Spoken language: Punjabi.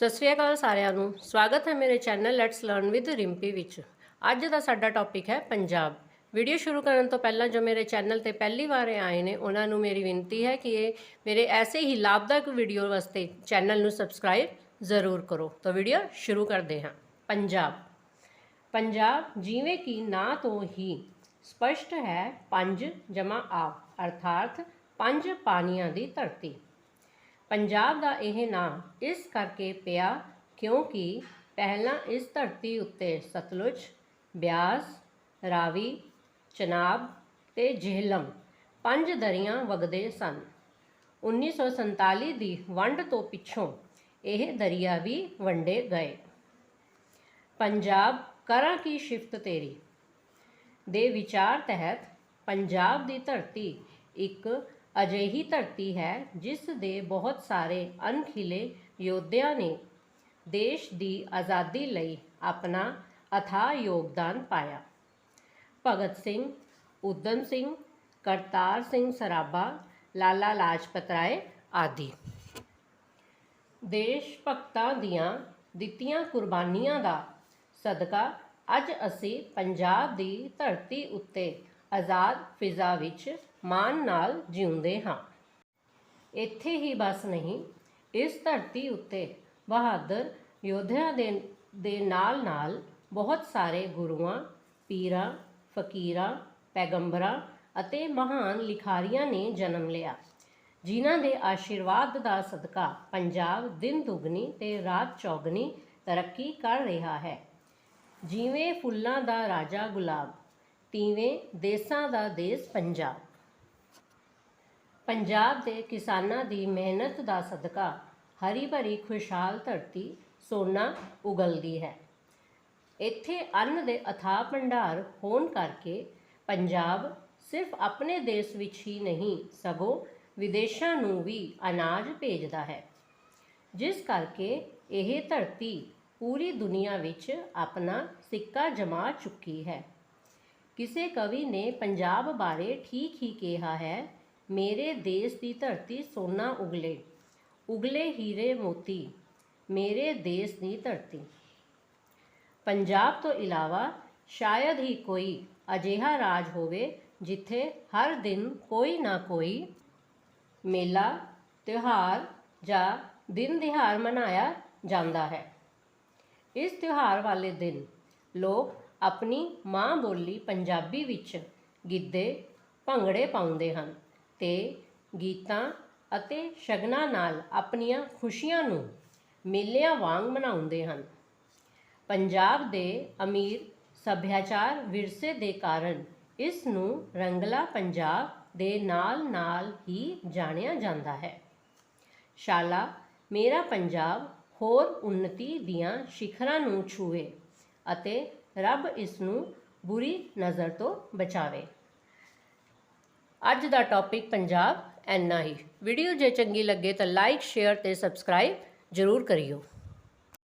ਸਤਿ ਸ਼੍ਰੀ ਅਕਾਲ ਸਾਰਿਆਂ ਨੂੰ। ਸਵਾਗਤ ਹੈ ਮੇਰੇ channel let's learn with Rimpy ਵਿੱਚ। ਅੱਜ ਦਾ ਸਾਡਾ ਟੌਪਿਕ ਹੈ ਪੰਜਾਬ। ਵੀਡੀਓ ਸ਼ੁਰੂ ਕਰਨ ਤੋਂ ਪਹਿਲਾਂ ਜੋ ਮੇਰੇ ਚੈਨਲ ਤੇ ਪਹਿਲੀ ਵਾਰ ਆਏ ਨੇ, ਉਹਨਾਂ ਨੂੰ ਮੇਰੀ ਬੇਨਤੀ ਹੈ ਕਿ ਇਹ ਮੇਰੇ ਐਸੇ ਹੀ ਲਾਭਦਾਇਕ ਵੀਡੀਓ ਵਾਸਤੇ ਚੈਨਲ ਨੂੰ ਸਬਸਕ੍ਰਾਈਬ ਜ਼ਰੂਰ ਕਰੋ। ਤਾਂ ਵੀਡੀਓ ਸ਼ੁਰੂ ਕਰਦੇ ਹਾਂ। ਪੰਜਾਬ। ਪੰਜਾਬ ਜਿਵੇਂ ਕਿ ਨਾਂ ਤੋਂ ਹੀ ਸਪਸ਼ਟ ਹੈ, ਪੰਜ ਜਮਾ ਆਬ ਅਰਥਾਤ ਪੰਜ ਪਾਣੀਆਂ ਦੀ ਧਰਤੀ। ਪੰਜਾਬ ਦਾ ਇਹ ਨਾਂ ਇਸ ਕਰਕੇ ਪਿਆ ਕਿਉਂਕਿ ਪਹਿਲਾਂ ਇਸ ਧਰਤੀ ਉੱਤੇ ਸਤਲੁਜ, ਬਿਆਸ, ਰਾਵੀ, ਚਨਾਬ ਤੇ ਜਿਹਲਮ ਪੰਜ ਦਰਿਆ ਵਗਦੇ ਸਨ। 1947 ਦੀ ਵੰਡ ਤੋਂ ਪਿੱਛੋਂ ਇਹ ਦਰਿਆ ਵੀ ਵੰਡੇ ਗਏ। ਪੰਜਾਬ, ਕਰਾਂ ਕੀ ਸ਼ਿਫਤ ਤੇਰੀ? ਦੇ ਵਿਚਾਰ ਤਹਿਤ ਪੰਜਾਬ ਦੀ ਧਰਤੀ ਇੱਕ ਅਜਿਹੀ ਧਰਤੀ ਹੈ ਜਿਸ ਦੇ ਬਹੁਤ ਸਾਰੇ ਅਣਖਿਲੇ ਯੋਧਿਆਂ ਨੇ ਦੇਸ਼ ਦੀ ਆਜ਼ਾਦੀ ਲਈ ਆਪਣਾ ਅਥਾਹ ਯੋਗਦਾਨ ਪਾਇਆ। ਭਗਤ ਸਿੰਘ, ਊਧਮ ਸਿੰਘ, ਕਰਤਾਰ ਸਿੰਘ ਸਰਾਭਾ, ਲਾਲਾ ਲਾਜਪਤ ਰਾਏ ਆਦਿ। ਦੇਸ਼ ਭਗਤਾਂ ਦੀਆਂ ਦਿੱਤੀਆਂ ਕੁਰਬਾਨੀਆਂ ਦਾ ਸਦਕਾ ਅੱਜ ਅਸੀਂ ਪੰਜਾਬ ਦੀ ਧਰਤੀ ਉੱਤੇ ਆਜ਼ਾਦ ਫਿਜ਼ਾ ਵਿੱਚ ਮਾਣ ਨਾਲ ਜਿਉਂਦੇ ਹਾਂ। ਇੱਥੇ ਹੀ ਬਸ ਨਹੀਂ, ਇਸ ਧਰਤੀ ਉੱਤੇ ਬਹਾਦਰ ਯੋਧਿਆਂ ਦੇ ਦੇ ਨਾਲ ਨਾਲ ਬਹੁਤ ਸਾਰੇ ਗੁਰੂਆਂ, ਪੀਰਾਂ, ਫਕੀਰਾਂ, ਪੈਗੰਬਰਾਂ ਅਤੇ ਮਹਾਨ ਲਿਖਾਰੀਆਂ ਨੇ ਜਨਮ ਲਿਆ। ਜਿਨ੍ਹਾਂ ਦੇ ਆਸ਼ੀਰਵਾਦ ਦਾ ਸਦਕਾ ਪੰਜਾਬ ਦਿਨ ਦੁਗਣੀ ਤੇ ਰਾਤ ਚੌਗਣੀ ਤਰੱਕੀ ਕਰ ਰਿਹਾ ਹੈ। ਜਿਵੇਂ ਫੁੱਲਾਂ ਦਾ ਰਾਜਾ ਗੁਲਾਬ ਤੀਵੇਂ ਦੇਸਾਂ ਦਾ ਦੇਸ ਪੰਜਾਬ। ਪੰਜਾਬ ਦੇ ਕਿਸਾਨਾਂ ਦੀ ਮਿਹਨਤ ਦਾ ਸਦਕਾ ਹਰੀ ਭਰੀ ਖੁਸ਼ਹਾਲ ਧਰਤੀ ਸੋਨਾ ਉਗਲਦੀ ਹੈ। ਇੱਥੇ ਅੰਨ ਦੇ ਅਥਾਹ ਭੰਡਾਰ ਹੋਣ ਕਰਕੇ ਪੰਜਾਬ ਸਿਰਫ ਆਪਣੇ ਦੇਸ਼ ਵਿੱਚ ਹੀ ਨਹੀਂ, ਸਗੋਂ ਵਿਦੇਸ਼ਾਂ ਨੂੰ ਵੀ ਅਨਾਜ ਭੇਜਦਾ ਹੈ। ਜਿਸ ਕਰਕੇ ਇਹ ਧਰਤੀ ਪੂਰੀ ਦੁਨੀਆ ਵਿੱਚ ਆਪਣਾ ਸਿੱਕਾ ਜਮਾ ਚੁੱਕੀ ਹੈ। ਕਿਸੇ ਕਵੀ ਨੇ ਪੰਜਾਬ ਬਾਰੇ ਠੀਕ ਹੀ ਕਿਹਾ ਹੈ, ਮੇਰੇ ਦੇਸ਼ ਦੀ ਧਰਤੀ ਸੋਨਾ ਉਗਲੇ ਉਗਲੇ ਹੀਰੇ ਮੋਤੀ, ਮੇਰੇ ਦੇਸ਼ ਦੀ ਧਰਤੀ। ਪੰਜਾਬ ਤੋਂ ਇਲਾਵਾ ਸ਼ਾਇਦ ਹੀ ਕੋਈ ਅਜਿਹਾ ਰਾਜ ਹੋਵੇ ਜਿੱਥੇ ਹਰ ਦਿਨ ਕੋਈ ਨਾ ਕੋਈ ਮੇਲਾ, ਤਿਉਹਾਰ ਜਾਂ ਦਿਨ ਦਿਹਾੜ ਮਨਾਇਆ ਜਾਂਦਾ ਹੈ। ਇਸ ਤਿਉਹਾਰ ਵਾਲੇ ਦਿਨ ਲੋਕ ਆਪਣੀ ਮਾਂ ਬੋਲੀ ਪੰਜਾਬੀ ਵਿੱਚ ਗਿੱਧੇ ਭੰਗੜੇ ਪਾਉਂਦੇ ਹਨ ਤੇ ਗੀਤਾਂ ਅਤੇ ਸ਼ਗਨਾਂ ਨਾਲ ਆਪਣੀਆਂ ਖੁਸ਼ੀਆਂ ਨੂੰ ਮੇਲਿਆਂ ਵਾਂਗ ਮਨਾਉਂਦੇ ਹਨ। ਪੰਜਾਬ ਦੇ ਅਮੀਰ ਸੱਭਿਆਚਾਰ ਵਿਰਸੇ ਦੇ ਕਾਰਨ ਇਸ ਨੂੰ ਰੰਗਲਾ ਪੰਜਾਬ ਦੇ ਨਾਲ-ਨਾਲ ਹੀ ਜਾਣਿਆ ਜਾਂਦਾ ਹੈ। ਸ਼ਾਲਾ, ਮੇਰਾ ਪੰਜਾਬ ਹੋਰ ਉન્નਤੀ ਦੀਆਂ ਸਿਖਰਾਂ ਨੂੰ ਛੂਏ ਅਤੇ ਰੱਬ ਇਸ ਨੂੰ ਬੁਰੀ ਨਜ਼ਰ ਤੋਂ ਬਚਾਵੇ। ਅੱਜ ਦਾ ਟੌਪਿਕ ਪੰਜਾਬ ਐਨਾ ਹੀ। ਵੀਡੀਓ ਜੇ ਚੰਗੀ ਲੱਗੇ ਤਾਂ ਲਾਈਕ ਸ਼ੇਅਰ ਤੇ ਸਬਸਕ੍ਰਾਈਬ ਜ਼ਰੂਰ ਕਰਿਓ।